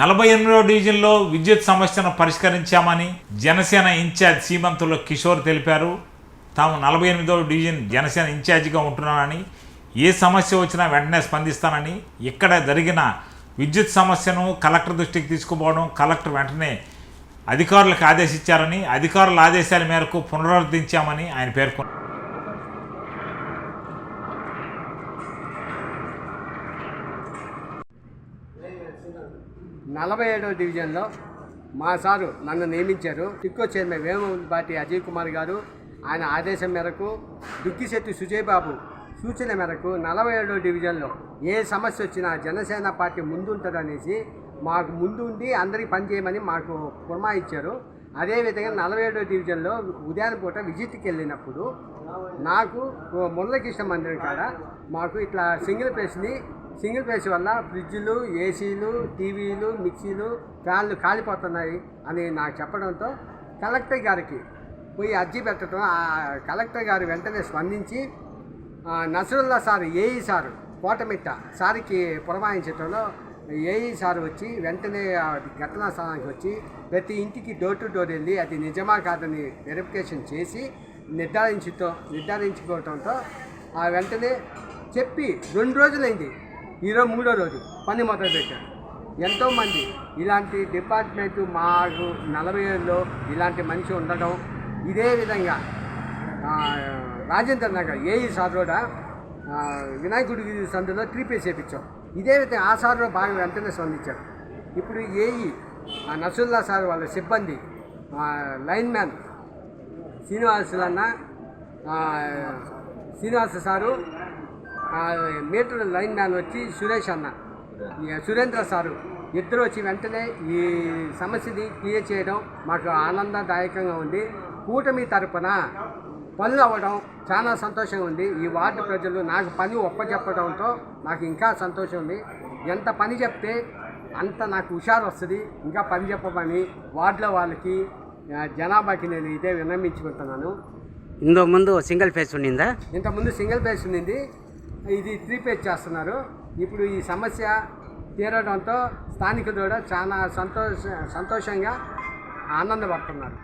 నలభై ఎనిమిదవ డివిజన్లో విద్యుత్ సమస్యను పరిష్కరించామని జనసేన ఇన్ఛార్జ్ సీమంతుల కిషోర్ తెలిపారు. తాము నలభై ఎనిమిదవ డివిజన్ జనసేన ఇన్ఛార్జిగా ఉంటున్నానని ఏ సమస్య వచ్చినా వెంటనే స్పందిస్తానని ఇక్కడ జరిగిన విద్యుత్ సమస్యను కలెక్టర్ దృష్టికి తీసుకుపోవడం కలెక్టర్ వెంటనే అధికారులకు ఆదేశించారని అధికారుల ఆదేశాల మేరకు పునరుద్ధరించామని ఆయన పేర్కొన్నారు. నలభై ఏడవ డివిజన్లో మా సారు నన్ను నియమించారు. టిక్కో చైర్మన్ వేమపాటి అజయ్ కుమార్ గారు ఆయన ఆదేశం మేరకు దుక్కిశెట్టి సుజయ్ బాబు సూచన మేరకు నలభై ఏడవ డివిజన్లో ఏ సమస్య వచ్చినా జనసేన పార్టీ ముందుంటుందనేసి మాకు ముందు ఉండి అందరికీ పనిచేయమని మాకు పురమాయించారు. అదేవిధంగా నలభై ఏడవ డివిజన్లో ఉదయం పూట విజిట్కి వెళ్ళినప్పుడు నాకు ఓ మురళకృష్ణ మందిరం కాడ మాకు ఇట్లా సింగిల్ ప్లేస్ని సింగిల్ ప్లేస్ వల్ల ఫ్రిడ్జ్లు ఏసీలు టీవీలు మిక్సీలు ఫ్యాన్లు కాలిపోతున్నాయి అని నాకు చెప్పడంతో కలెక్టర్ గారికి పోయి అర్జీ పెట్టడం ఆ కలెక్టర్ గారు వెంటనే స్పందించి Nasarullah sir AE sir Kotamitta సార్కి పురమాయించడంలో ఏఈ సార్ వచ్చి వెంటనే ఘటనా స్థలానికి వచ్చి ప్రతి ఇంటికి డోర్ టు డోర్ వెళ్ళి అది నిజమా కాదని వెరిఫికేషన్ చేసి నిర్ధారించుతో నిర్ధారించుకోవడంతో ఆ వెంటనే చెప్పి రెండు రోజులైంది. ఈరోజు మూడో రోజు పని మొదలుపెట్టారు ఎంతోమంది ఇలాంటి డిపార్ట్మెంట్ మాకు నలభై ఏళ్ళలో ఇలాంటి మనిషి ఉండడం ఇదే విధంగా రాజేంద్ర నగర్ ఏఈ సార్ కూడా వినాయకుడి సందులో త్రీ చేపించాం. ఇదే విధంగా ఆ సార్లో బాగా వెంటనే స్పందించారు. ఇప్పుడు ఏఈ ఆ నసుల్లా సార్ వాళ్ళ సిబ్బంది లైన్ మ్యాన్ శ్రీనివాసులన్న Srinivasa sir meter line man వచ్చి సురేష్ అన్న. సురేంద్ర సారు. ఇద్దరు వచ్చి వెంటనే ఈ సమస్యని క్లియర్ చేయడం మాకు ఆనందదాయకంగా ఉంది. కూటమి తరపున పనులు అవ్వడం చాలా సంతోషంగా ఉంది. ఈ వార్డు ప్రజలు నాకు పని ఒప్పచెప్పడంతో నాకు ఇంకా సంతోషం ఉంది. ఎంత పని చెప్తే అంత నాకు హుషారు వస్తుంది. ఇంకా పని చెప్పమని వార్డులో వాళ్ళకి జనాభాకి నేను ఇదే విన్నమించుకుంటున్నాను ఇంతకు ముందు సింగిల్ ఫేస్ ఉండిందా? ఇంతకుముందు సింగిల్ పేజ్ ఉండింది. ఇది త్రీ పేజ్ చేస్తున్నారు. ఇప్పుడు ఈ సమస్య తీరడంతో స్థానికులు కూడా చాలా సంతోష సంతోషంగా ఆనందపడుతున్నారు.